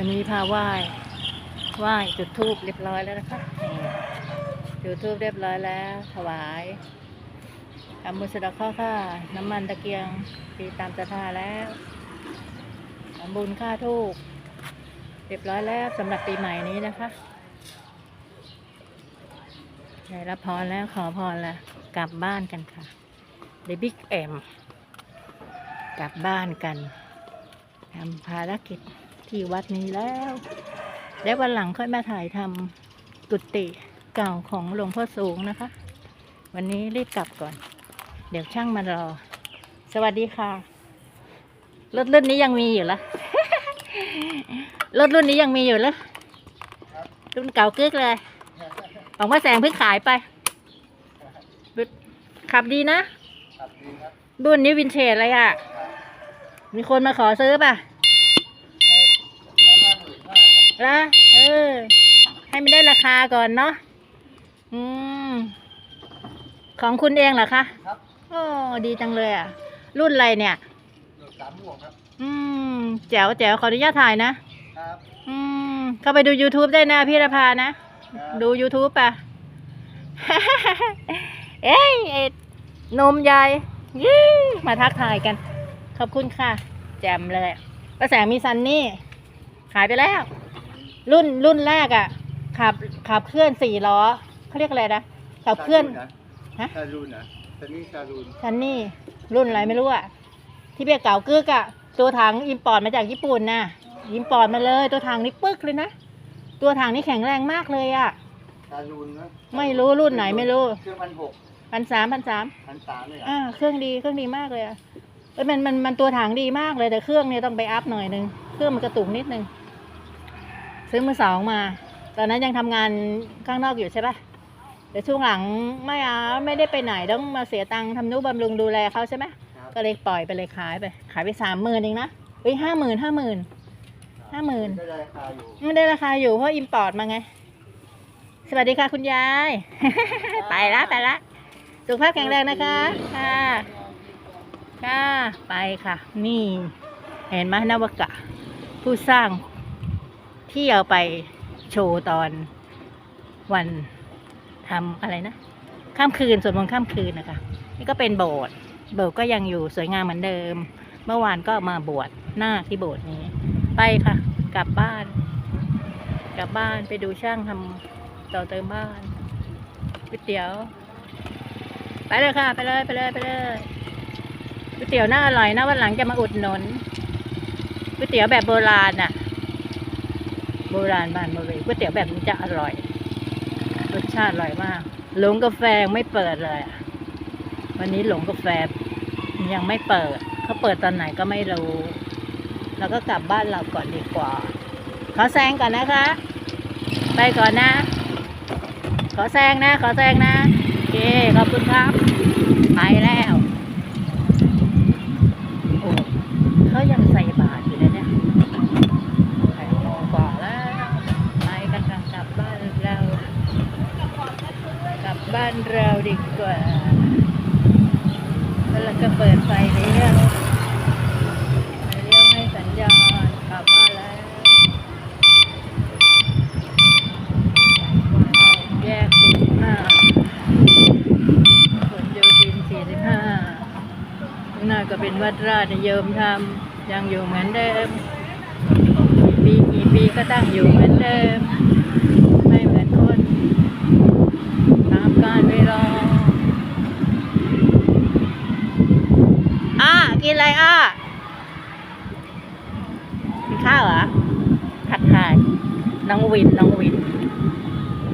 วันนี้พาไหว้ ไหว้จุดธูปเรียบร้อยแล้วนะคะจุดธูปเรียบร้อยแล้ว ถวายทำบุญสะดอกข้อค่าน้ำมันตะเกียงปีตามศรัทธาแล้วทำบุญค่าทูปเรียบร้อยแล้วสำหรับปีใหม่นี้นะคะได้รับพรแล้วขอพรแล้วกลับบ้านกันค่ะเดบิ๊กแอมกลับบ้านกันทำภารกิจ ที่วัดนี้แล้ว แล้ววันหลังค่อยมาถ่ายทำกุฏิเก่าของหลวงพ่อสูงนะคะ วันนี้รีบกลับก่อน เดี๋ยวช่างมารอ สวัสดีค่ะ รถรุ่นนี้ยังมีอยู่ละรถรุ่นนี้ยังมีอยู่ละรุ่นเก่ากึกเลยของว่าแสงเพิ่งขายไป ขับดีนะครับดีครับรุ่นนี้วินเทจเลยอะมีคนมาขอซื้อป่ะ ให้ให้ห้าหมื่นห้าครับ ละเออ ให้มันได้ราคาก่อนเนาะอืมของคุณเองเหรอคะครับ โอ้ดีจังเลยอะ รุ่นอะไรเนี่ยหนึ่งสามบวกครับ อืมแจ๋วแจ๋วขออนุญาตถ่ายนะ ครับอืมเข้าไปดู YouTube ได้นะพี่รพานะครับดู YouTube ป่ะ เอ้ยไอ้นมยายยี่มาทักทายกัน ขอบคุณค่ะ แจ่มเลยป้าแสงมีซันนี่ ขายไปแล้ว รุ่นรุ่นแรกอะ่ะขับขับเคลื่อนสี่ล้อเขาเรียกอะไรนะขับเคลื่อน ฮะ ชาลูนนะตอนนี้ชาลูนซันนี่ รุ่นอะไรไม่รู้อะ่ะ ที่เบียเก่ากึกอะ่ะ ตัวถังอิมปอร์ตมาจากญี่ปุ่นนะอิมปอร์ตมาเลย ตัวถังนี่ปึ๊กเลยนะ ตัวถังนี่แข็งแรงมากเลยอะ่ะ ชาลูนนะไม่รู้รุ่นไหนไม่รู้เครื่องพันหกพันสามพันสามพันสามเลยเหรออ่าเครื่องดีเครื่องดีมากเลยอะเอ้ยมันมันมันตัวถังดีมากเลยแต่เครื่องเนี่ยต้องไปอัพหน่อยนึงเครื่องมันกระตุกนิดนึง ซื้อมือสองมา ตอนนั้นยังทำงานข้างนอกอยู่ใช่ปะแต่ช่วงหลังไม่เอาไม่ได้ไปไหนต้องมาเสียตังค์ทำนุบำรุงดูแลเขาใช่ไหมครับก็เลยปล่อยไปเลยขายไป ขายไปสามหมื่นเองนะเฮ้ยห้าหมื่นห้าหมื่นห้าหมื่นก็ได้ราคาอยู่ไม่ได้ราคาอยู่เพราะอิมพอร์ตมาไง สวัสดีค่ะคุณยาย ไปละไปละสุขภาพแข็งแรงนะคะ ค่ะ ค่ะ ไปค่ะ นี่ เห็นไหมนวกะ ผู้สร้าง ที่เอาไปโชว์ตอนวันทำอะไรนะ ข้ามคืนสวดมนต์ข้ามคืนนะคะ นี่ก็เป็นโบสถ์โบสถ์ก็ยังอยู่สวยงามเหมือนเดิม เมื่อวานก็มาบวชหน้าที่โบสถ์นี้ ไปค่ะ กลับบ้าน กลับบ้านไปดูช่างทำต่อเติมบ้านก๋วยเตี๋ยว ไปเลยค่ะ ไปเลยไปเลยไปเลยก๋วยเตี๋ยวน่าอร่อยนะวันหลังจะมาอุดหนุนก๋วยเตี๋ยวแบบโบราณน่ะ โบราณบ้านโบราณก๋วยเตี๋ยวแบบนี้จะอร่อย รสชาติอร่อยมากหลงกาแฟไม่เปิดเลย วันนี้หลงกาแฟยังไม่เปิดเขาเปิดตอนไหนก็ไม่รู้เราก็กลับบ้านเราก่อนดีกว่า ขอแซงก่อนนะคะ ไปก่อนนะ ขอแซงนะ ขอแซงนะโอเคขอบคุณครับ ไปแล้ว โอ้เขายังใส่บาตรอยู่เลยเนี่ยใส่โมงกว่าแล้ว ไปกันค่ะกลับบ้านเรา กลับบ้านเราดีกว่า แล้วก็เปิดไฟเลี้ยว ไปเลี้ยวให้สัญญาณกลับบ้านแล้วแยกสี่สิบห้าผลโยธินสี่สิบห้าข้างหน้า ก็เป็นวัดราชนิยมธรรมยังอยู่เหมือนเดิมกี่ปีกี่ปีก็ตั้งอยู่เหมือนเดิม ไม่เหมือนคนตามกาลเวลาอะกินอะไรอะกินข้าวเหรอผัดไทยน้องวินน้องวิน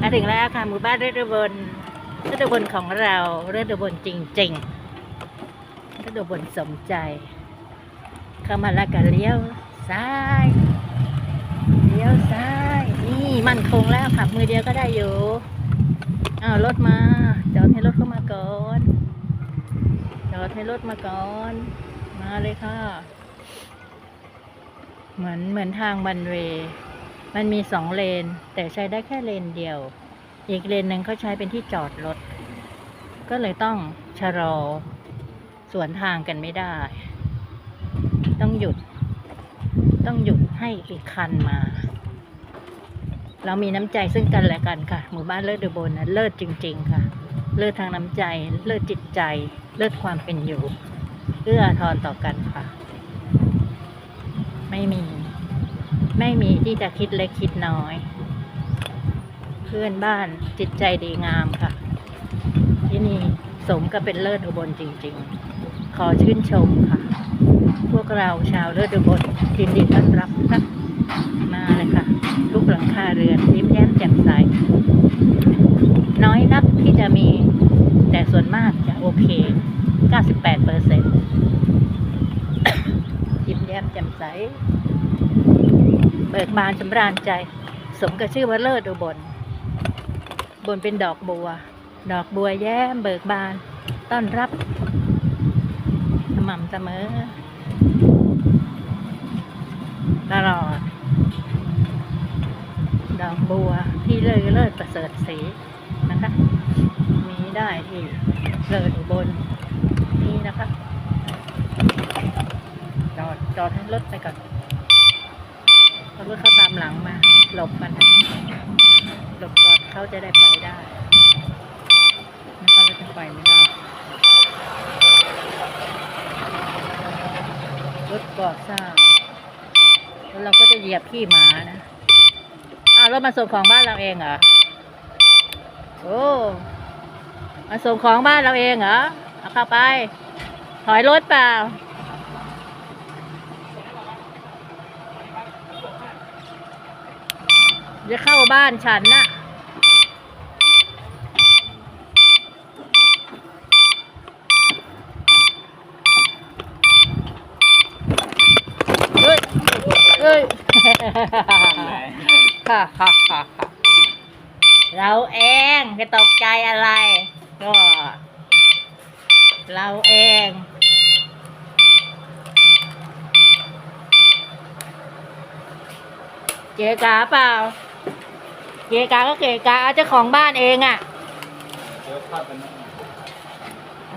มาถึงแล้วค่ะหมู่บ้านฤดูบนฤดูบนของเราฤดูบนจริง ๆ ฤดูบนสมใจ เข้ามาแล้วก็เลี้ยวซ้ายเลี้ยวซ้ายนี่มั่นคงแล้วขับมือเดียวก็ได้อยู่อ้าวรถมาจอดให้รถเข้ามาก่อนจอดให้รถมาก่อน มาเลยค่ะ เหมือนเหมือนทางบันเวมันมีสองเลน แต่ใช้ได้แค่เลนเดียว อีกเลนหนึ่งเขาใช้เป็นที่จอดรถ ก็เลยต้องชะลอ สวนทางกันไม่ได้ ต้องหยุด ต้องหยุดให้อีกคันมา เรามีน้ำใจซึ่งกันและกันค่ะ หมู่บ้านเลิศดูบนนะเลิศจริง ๆ ค่ะ เลิศทางน้ำใจ เลิศจิตใจ เลิศความเป็นอยู่เอื้อทอาทรต่อกันค่ะ ไม่มี ไม่มีที่จะคิดเล็กคิดน้อย เพื่อนบ้านจิตใจดีงามค่ะ ที่นี่สมกับเป็นเลิศอุบลจริง ๆ ขอชื่นชมค่ะ พวกเราชาวเลิศอุบลยินดีต้อนรับค่ะมาเลยค่ะลูกหลังคาเรือนยิ้มแย้มแจ่มใส น้อยนักที่จะมี แต่ส่วนมากจะโอเค 98เปอร์เซ็นต์ยิ้มแย้มแจ่มใส เบิกบานสำราญใจ สมกับชื่อว่าเลิศอุบลบนเป็นดอกบัว ดอกบัวแย้มเบิกบาน ต้อนรับ ม่ำเสมอ ตลอด ดอกบัวที่เลิศเลิศประเสริฐสีนะคะ มีได้ที่เลิศอุบลนี่นะคะจอดจอดให้รถไปก่อนเพราะรถเขาตามหลังมา หลบมันหลบก่อนเขาจะได้ไปได้นะคะเราจะไปไม่ได้ รถ ก่อสร้าง แล้วเราก็จะเหยียบขี้หมานะ อ้าวรถมาส่งของบ้านเราเองเหรอ โอ้ มาส่งของบ้านเราเองเหรอ เอาเข้าไป ถอยรถเปล่า จะเข้าบ้านฉันน่ะ เฮ้ย เฮ้ย ฮ่าฮ่าฮ่าเราเองจะตกใจอะไร ก็ เราเองเกกาเปล่า เกกาก็เกกาเจ้าของบ้านเองอะ่ะ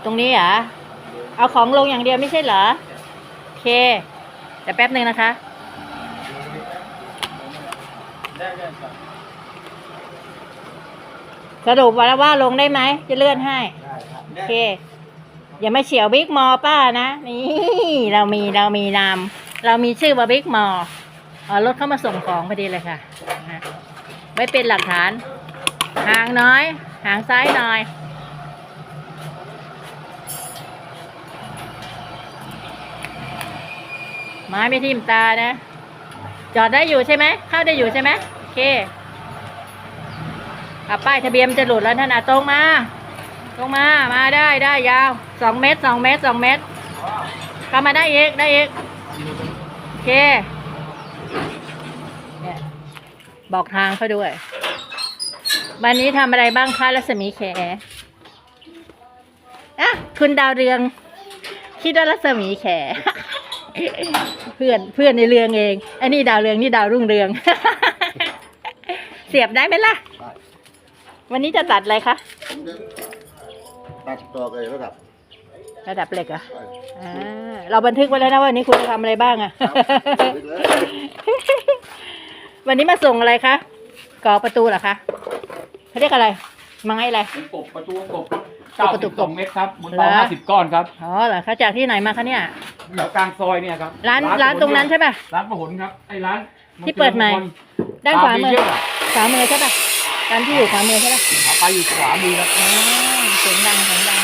ตรงนี้เหรอ เอาของลงอย่างเดียวไม่ใช่เหรอ โอเค แต่แป๊บหนึ่งนะคะ ได้ได้ครับ สรุปว่าว่าลงได้ไหมจะเลื่อนให้ ได้ครับโอเค อย่ามาเฉียวบิ๊กมอป้านะ นี่เรามีเรามีนาม เรามีชื่อว่าบิ๊กมออ๋อรถเข้ามาส่งของพอดีเลยค่ะนะไว้เป็นหลักฐานห่างน้อยห่างซ้ายหน่อยไม้ไม่ทิ่มตานะ จอดได้อยู่ใช่ไหม เข้าได้อยู่ใช่ไหมโอเค อะป้ายทะเบียนจะหลุดแล้วนั่นน่ะตรงมา ตรงมา มาได้ได้ยาวสองเมตรสองเมตรสองเมตรกลับมาได้อีกได้อีกโอเคบอกทางเขาด้วย วันนี้ทำอะไรบ้างคะรัศมีแขอะคุณดาวเรืองคิดว่ารัศมีแข เพื่อนเพื่อนในเรืองเอง อันนี้ดาวเรืองนี่ดาวรุ่งเรือง เสียบได้ไหมล่ะ วันนี้จะตัดอะไรคะ ตัดต่อกันระดับ ระดับเหล็กเหรอะไปอ่าเราบันทึกไว้แล้วนะว่าวันนี้คุณจะทำอะไรบ้างอะครับเลยวันนี้มาส่งอะไรคะก่อประตูเหรอคะเขาเรียกอะไรไม้อะไร เป็นกบประตูกบกบประตูเก้าสิบสองเมตรครับบนเหรเตาอห้าสิบก้อนครับอ๋อเหรอคะจากที่ไหนมาคะเนี่ย แถวกลางซอยเนี่ยครับร้านร้านตรงนั้นใช่ป่ะ ร้านประหนครับไอ้ร้านที่เปิดใหม่ ด้านขวามือเยอะขวามือใช่ป่ะ ร้านที่อยู่ขวามือใช่ป่ะขาไปอยู่ขวามือครับอ๋อเสียงดังเสียงดัง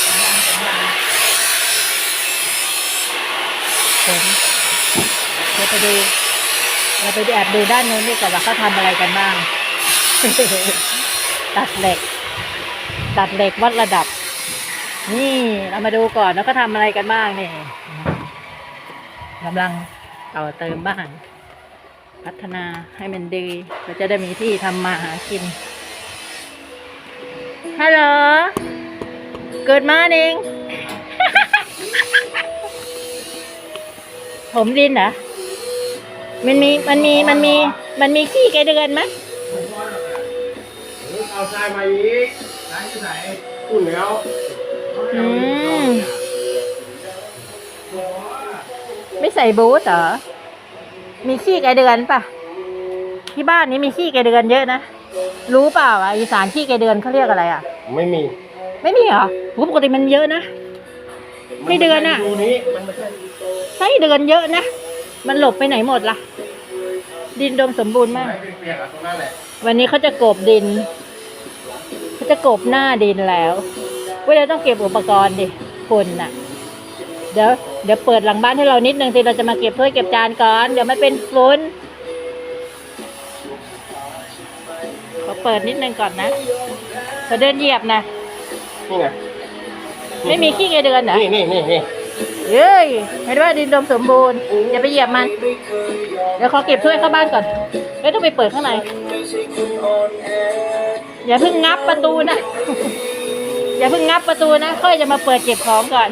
เสียงดังเสียงดังผมเดี๋ยวไปดูเราไปแอบดูด้านนู้นดีกว่าว่าเขาทำอะไรกันบ้าง ตัดเหล็ก ตัดเหล็กวัดระดับ นี่เรามาดูก่อนแล้วก็ทำอะไรกันบ้างนี่กำลังต่อเติมบ้าน พัฒนาให้มันดีเราจะได้มีที่ทำมาหากินฮัลโหล Good morning ผมดินเหรอ มันมี มันมี มันมี มันมีขี้ไก่เดือนไหมเอาทรายมาอีกทรายที่ไหนอุ่นแล้ว อืม ไม่ใส่บูทเหรอ มีขี้ไก่เดือนปะที่บ้านนี้มีขี้ไก่เดือนเยอะนะ รู้เปล่าอะอีสานขี้ไก่เดือนเขาเรียกอะไรอะ ไม่มี ไม่มีเหรอโหปกติมันเยอะนะไม่เดือนอะดูนี้มันไม่ใช่ไส้เดือนเยอะนะ มันหลบไปไหนหมดล่ะ ดินดมสมบูรณ์มากไม่เปียกๆอะตรงนั้นแหละวันนี้เขาจะกบดิน เขาจะกบหน้าดินแล้วเว้ยเราต้องเก็บอุปกรณ์ดิคนน่ะ เดี๋ยว เดี๋ยวเปิดหลังบ้านให้เรานิดนึงสิเราจะมาเก็บถ้วยเก็บจานก่อน เดี๋ยวมันเป็นฝุ่นขอเปิดนิดนึงก่อนนะเราเดินเหยียบนะ นี่ไงไม่มีขี้ไงเดือนเหรอนี่นี่นี่นี่เฮ้ยเห็นว่าดินดมสมบูรณ์อย่าไปเหยียบมัน เดี๋ยวขอเก็บถ้วยเข้าบ้านก่อนแล้วต้องไปเปิดข้างในอย่าเพิ่งงับประตูนะ อย่าเพิ่งงับประตูนะ ค่อยจะมาเปิดเก็บของก่อน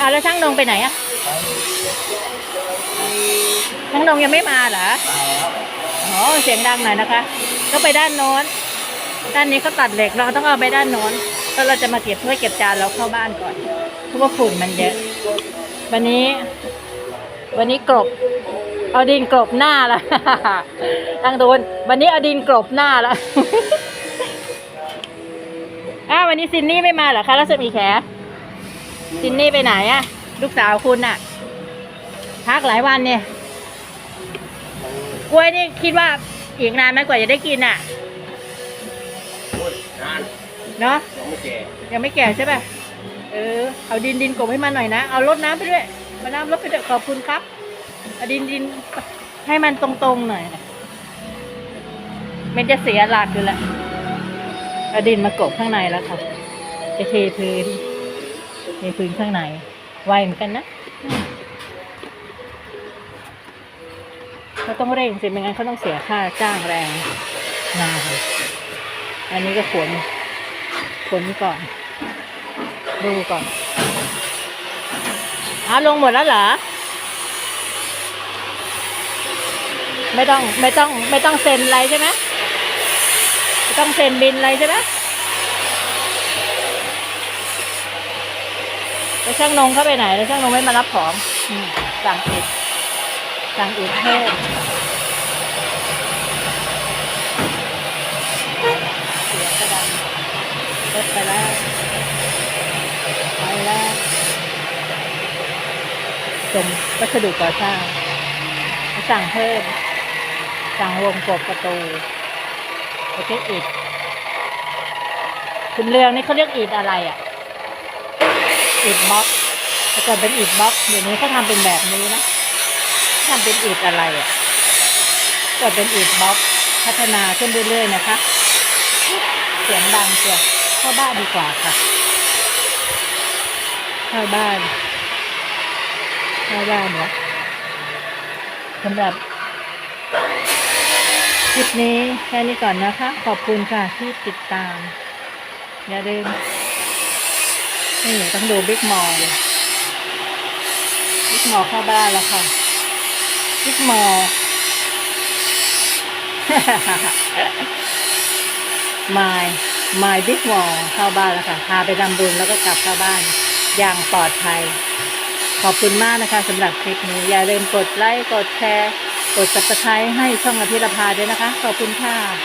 อะแล้วช่างนงไปไหนอะช่างนงยังไม่มาเหรออ๋อเสียงดังหน่อยนะคะ ก็ไปด้านโน้น ด้านนี้เขาตัดเหล็กเราต้องเอาไปด้านโน้นแล้วเราจะมาเก็บถ้วยเก็บจานเราเข้าบ้านก่อนเพราะว่าฝุ่นมันเยอะ วันนี้ วันนี้กลบเอาดินกลบหน้าละตั้งโดนวันนี้เอาดินกลบหน้าละอ้าววันนี้ซินนี่ไม่มาเหรอคะรัศมีแข ซินนี่ไปไหนอะลูกสาวคุณอะพักหลายวันเนี่ยกล้วยนี่คิดว่าอีกนานไหมกว่าจะได้กินอะโอ้ยนานเนาะยังไม่แก่ยังไม่แก่ใช่ป่ะเออเอาดินดินกลบให้มันหน่อยนะเอารดน้ำไปด้วยมาน้ำรดไปด้วยขอบคุณครับเอาดินดินให้มันตรงๆหน่อยนะมันจะเสียหลักอยู่แล้วเอาดินมากบข้างในแล้วค่ะจะเทพื้น เทพื้นข้างใน ไวเหมือนกันนะเขาต้องเร่งสิไม่งั้นเขาต้องเสียค่าจ้างแรงงานอันนี้ก็ขนขนก่อน ดูก่อนเอาลงหมดแล้วเหรอ ไม่ต้องไม่ต้องไม่ต้องเซ็นอะไรใช่ไหมไม่ต้องเซ็นบินอะไรใช่ไหม แล้วช่างนงเข้าไปไหน แล้วช่างนงไม่มารับของสั่งอีกสั่งอีกเพิ่มเสียกระดังรถไปแล้วไปแล้วส่งวัสดุก่อสร้างสั่งเพิ่ม สั่งวงกบประตูโอเคอิฐคุณเรืองนี่เขาเรียกอิฐอะไรอะ อิฐบล็อกแต่ก่อนเป็นอิฐบล็อกเดี๋ยวนี้เขาทำเป็นแบบนี้นะทำเป็นอิฐอะไรอะก่อนเป็นอิฐบล็อกพัฒนาขึ้นเรื่อยๆนะคะเสียงดังเชียเข้าบ้านดีกว่าค่ะเข้าบ้านเข้าบ้านเนี่ยสำหรับคลิปนี้แค่นี้ก่อนนะคะ ขอบคุณค่ะที่ติดตาม อย่าลืม นี่ต้องดูบิ๊กมอลเลยบิ๊กมอลเข้าบ้านแล้วค่ะบิ๊กมอลมายมายบิ๊กมอลเข้าบ้านแล้วค่ะ พาไปทำบุญแล้วก็กลับเข้าบ้าน อย่างปลอดภัย ขอบคุณมากนะคะสำหรับคลิปนี้ อย่าลืมกดไลค์ กดแชร์ กด subscribe ให้ช่องอภิรพาด้วยนะคะ ขอบคุณค่ะ